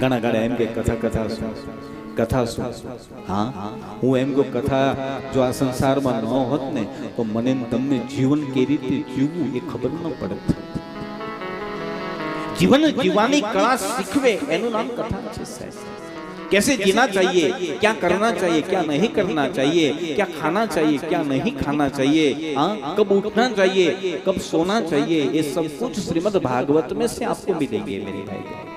ઘણા ઘણા એમ કે કથા કથા શું કથા શું હા હું એમ કહું કથા જો આ સંસારમાં ન હોત ને તો મને ને તમને જીવન કે રીતે જીવવું એ ખબર ન પડત જીવન જીવવાની કળા શીખવે એનું નામ કથા છે સાહેબ कैसे जीना चाहिए क्या करना चाहिए क्या नहीं करना चाहिए क्या खाना चाहिए क्या नहीं खाना चाहिए हाँ कब उठना चाहिए कब सोना चाहिए ये सब कुछ श्रीमद् भागवत में से आपको मिलेंगे मेरे भाई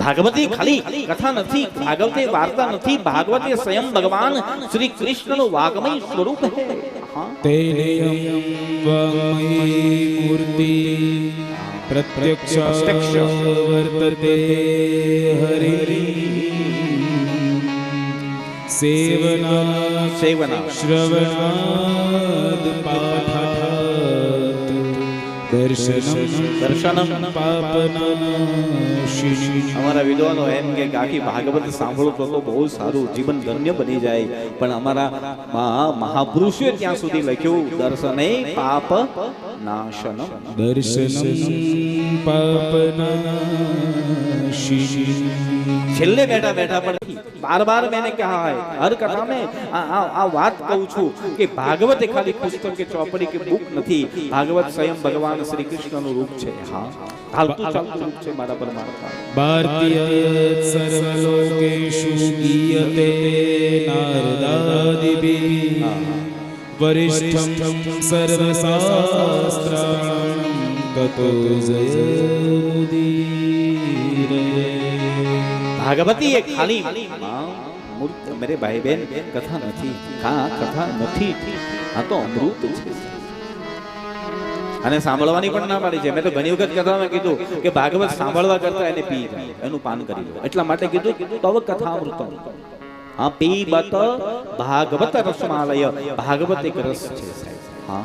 भागवती खाली कथा नहीं भागवते वार्ता नहीं भागवते स्वयं भगवान श्री कृष्ण नो वाग्मय स्वरूप है। हाँ। मूर्ति प्रत्यक्ष सेवना सेवना। श्रवणाद पाठ। દર્શનમ દર્શનમ. પાપનાશિની. અમારા વિદ્વાનો એમ કે કાકી ભાગવત સાંભળો તો બહુ સારું જીવન ધન્ય બની જાય. પણ અમારા મહાપુરુષે ત્યાં સુધી લખ્યું દર્શન પાપ નાશન નાશનમ. દર્શનમ પાપનાશિની. છેલ્લે બેઠા બેઠા પણ બાર બાર मैंने कहा है हर कथा में આ આ આ વાત કહું છું કે ભાગવત એ ખાલી પુસ્તક કે ચોપડી કે બુક નથી ભાગવત સ્વયં ભગવાન શ્રી કૃષ્ણનું રૂપ છે હા હાલતું ચાલતું રૂપ છે મારા પરમાત્મા भारतीयत् सर्वलोकेषु गीयते नारदादिभिः वरिष्ठं सर्वशास्त्राणां ततो जयमुदीरये ભાગવતી એ ખાલી. મૂર્ત મેરે ભાઈ બેન કથા નથી, હા, કથા નથી. આ તો અમૃત છે. અને સાંભળવાની પણ ના પાડી છે. મેં તો ઘણી વખત કથામાં કીધું કે ભાગવત સાંભળવા કરતા એને પી જાય, એનું પાન કરી લો. એટલા માટે કીધું, તવ કથા અમૃતમ હા, પી બત ભાગવત રસમાલય. ભાગવત એક રસ છે હા.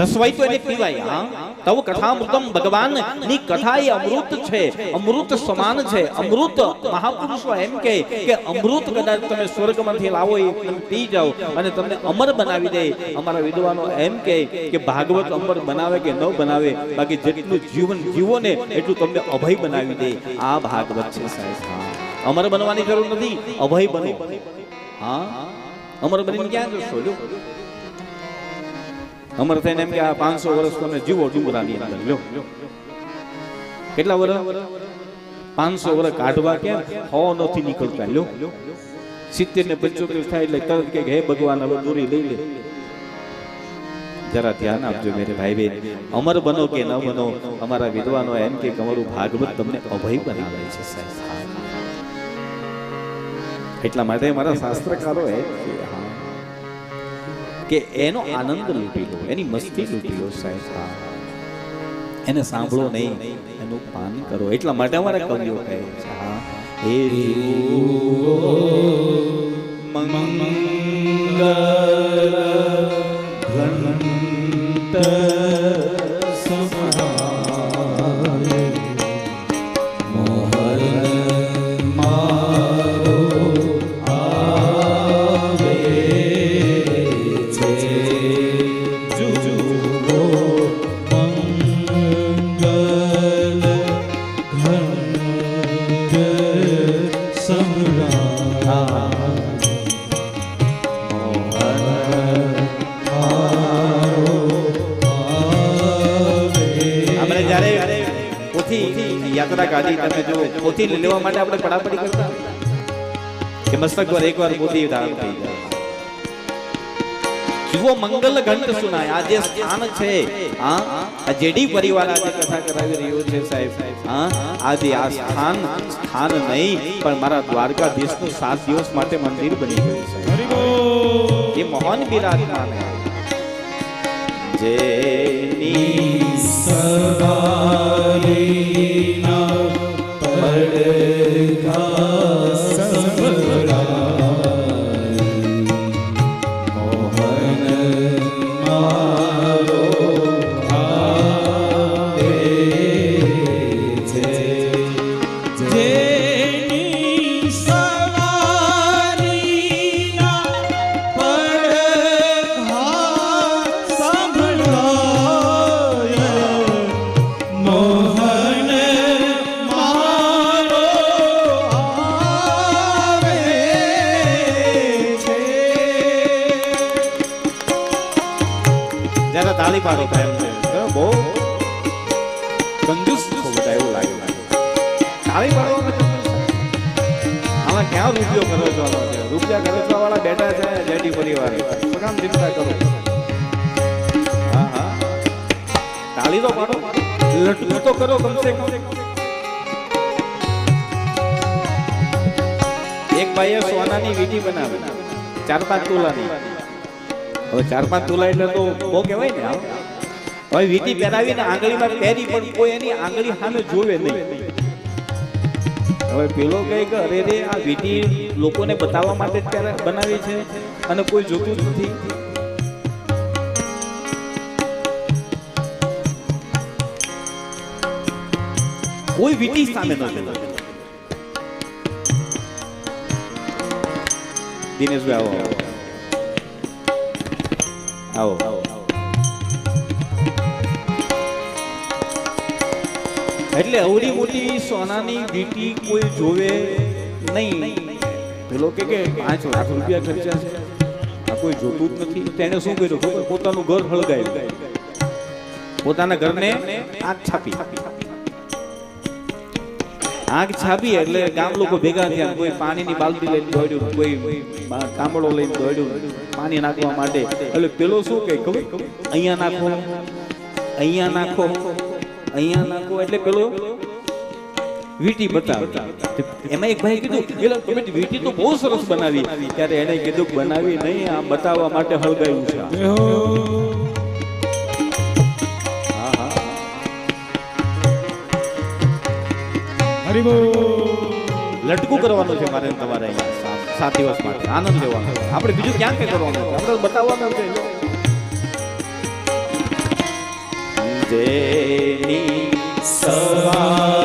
રસવાઈ તો એને પીવાય, હા. તવ કથામૃતમ ભગવાનની કથા એ અમૃત છે અમૃત સમાન છે અમૃત મહાપુરુષો એમ કે કે અમૃત કદાચ તમે સ્વર્ગમાંથી લાવો એ પી જાઓ અને તમને અમર બનાવી દે અમારા વિદ્વાનો એમ કે કે ભાગવત અમર બનાવે કે ન બનાવે? બાકી જેટલું જીવન જીવો ને એટલું તમને અભય બનાવી દે. આ ભાગવત છે સાહેબ. અમર બનવાની જરૂર નથી. અભય બનો. હા? અમર બનીને ક્યાં જશો? લ્યો. અમર થઈને એમ કે આ પાંચસો વર્ષ તમે જીવો ડુંગરાની અંદર, લ્યો. કેટલા વર્ષ પાંચસો વર્ષ કાઢવા કેમ હો નથી નીકળતા, લ્યો. સિત્તેર ને પંચોતેર થાય એટલે તરત કે, હે ભગવાન, હવે દૂરી લઈ લે. જરા ધ્યાન આપજો મેરે ભાઈ બેન અમર બનો કે ન બનો, અમારા વિદ્વાનો એમ કે અમારું ભાગવત તમને અભય બનાવે છે, સાહેબ. એટલા માટે મારા શાસ્ત્રકારો એમ હા કે એનો આનંદ લૂંટી લો, એની મસ્તી લૂંટી લો સાહેબ. એને સાંભળો નહીં, એનું પાન કરો. એટલા માટે અમારા કવિઓ કહે છે, હા, હે મંગલ પોથી લેવા માટે આપણે પડાપડી કરતા? કે મસ્તક પર એકવાર પોથી ધારણ થઈ જાય. જુઓ મંગલ ઘંટ સુનાય. આ જે સ્થાન છે. હા? આ જેડી પરિવાર આજે કથા કરાવી રહ્યો છે સાહેબ. હા? આજે આ સ્થાન સ્થાન નહીં, પણ મારા દ્વારકાધીશનું સાત દિવસ માટે મંદિર બની ગયું છે. એ મહાન બિરાજમાન જેની સવારીના सबर તાળી પાડો પ્રેમ છે. બહુ. કંજુસ છો. બધા એવું લાગે. તાળી પાડવામાં આમાં ક્યાં રૂપિયો કરો છો? રૂપિયા છે? રૂપિયા ખર્ચવા વાળા બેઠા છે જેટી પરિવાર. કામ ચિંતા કરો. હા હા. તાળી તો પાડો. લટકું તો કરો કમસે કમ. એક ભાઈએ સોનાની વીટી બનાવી. ચાર પાંચ તોલાની. હવે ચાર પાંચ તોલા એટલે તો બહુ કહેવાય ને હવે વીટી પહેરાવીને આંગળીમાં પહેરી પણ કોઈ એની આંગળી સામે જોવે નહીં. હવે પેલો કહે કે અરે રે, આ વીટી લોકોને બતાવવા માટે ત્યારે બનાવી છે અને કોઈ જોતું નથી. કોઈ વીટી સામે ન જોવે. દિનેશભાઈ આવો. આવો. એટલે અવડી મોટી સોનાની વીટી કોઈ જોવે નહીં. પેલો કે કે, પાંચ લાખ રૂપિયા ખર્ચ્યા છે. આ કોઈ જોતું જ નથી. તેણે શું કર્યું? પોતાનું ઘર હળગાયું પોતાના ઘરને આગ છાપી. આગ છાપી એટલે ગામ લોકો ભેગા થયા કોઈ પાણીની બાલટી લઈને દોડ્યું કોઈ કામળો લઈને દોડ્યું પાણી નાખવા માટે. એટલે પેલો શું કે ખબર? અહીંયા નાખો અહીંયા નાખો અહીંયા નાખો. એટલે પેલો વીટી બતાવ. એમાં એક ભાઈ કીધું "એલા, તમે વીટી તો બહુ સરસ બનાવી. ત્યારે એને કીધું બનાવી નહીં આ બતાવવા માટે હળગાયું છે. લટકું કરવાનું છે મારે તમારે અહીંયા સાત- સાત દિવસ માટે. આનંદ લેવાનો આપણે બીજું ક્યાં કઈ કરવાનું છે? આપણે બતાવવાનું છે. જેની સવારી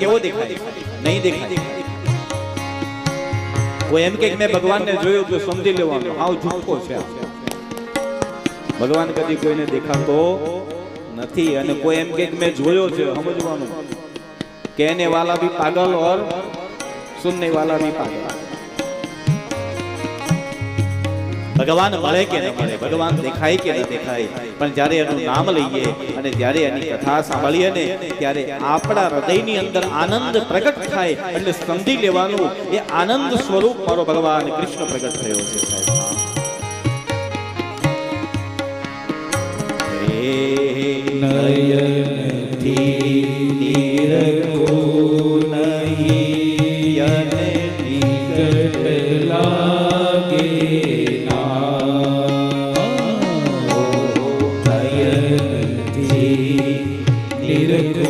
કેવો દેખાય? નહીં દેખાય. કોઈ એમ કે મેં ભગવાનને જોયું તો સમજી લેવાનું. આવ ઝૂકો છે ભગવાન કદી કોઈને દેખાતો નથી અને કોઈ એમ કે મેં જોયો છે, સમજવાનું. કેને વાલા ભી પાગલ ઓર સુનને વાલા ભી પાગલ. ભગવાન મળે કે ન મળે, ભગવાન દેખાય કે ન દેખાય. પણ જ્યારે એનું નામ લઈએ અને જ્યારે એની કથા સાંભળીએ ને, ત્યારે આપણા હૃદયની અંદર આનંદ પ્રગટ થાય એટલે સમજી લેવાનું એ આનંદ સ્વરૂપ મારો ભગવાન કૃષ્ણ પ્રગટ થયો છે સાહેબ. નયનથી નીરખો இருக்கும்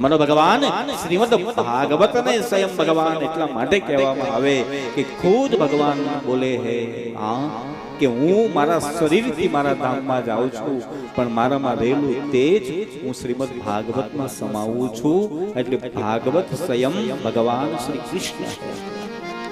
મને ભગવાન શ્રીમદ ભાગવતને સ્વયં ભગવાન એટલા માટે કહેવામાં આવે કે ખુદ ભગવાન બોલે હે, હા, કે હું મારા શરીરથી મારા ધામમાં જાઉં છું, પણ મારામાં રહેલું તે જ હું શ્રીમદ ભાગવતમાં સમાવું છું. એટલે ભાગવત સ્વયં ભગવાન શ્રી કૃષ્ણ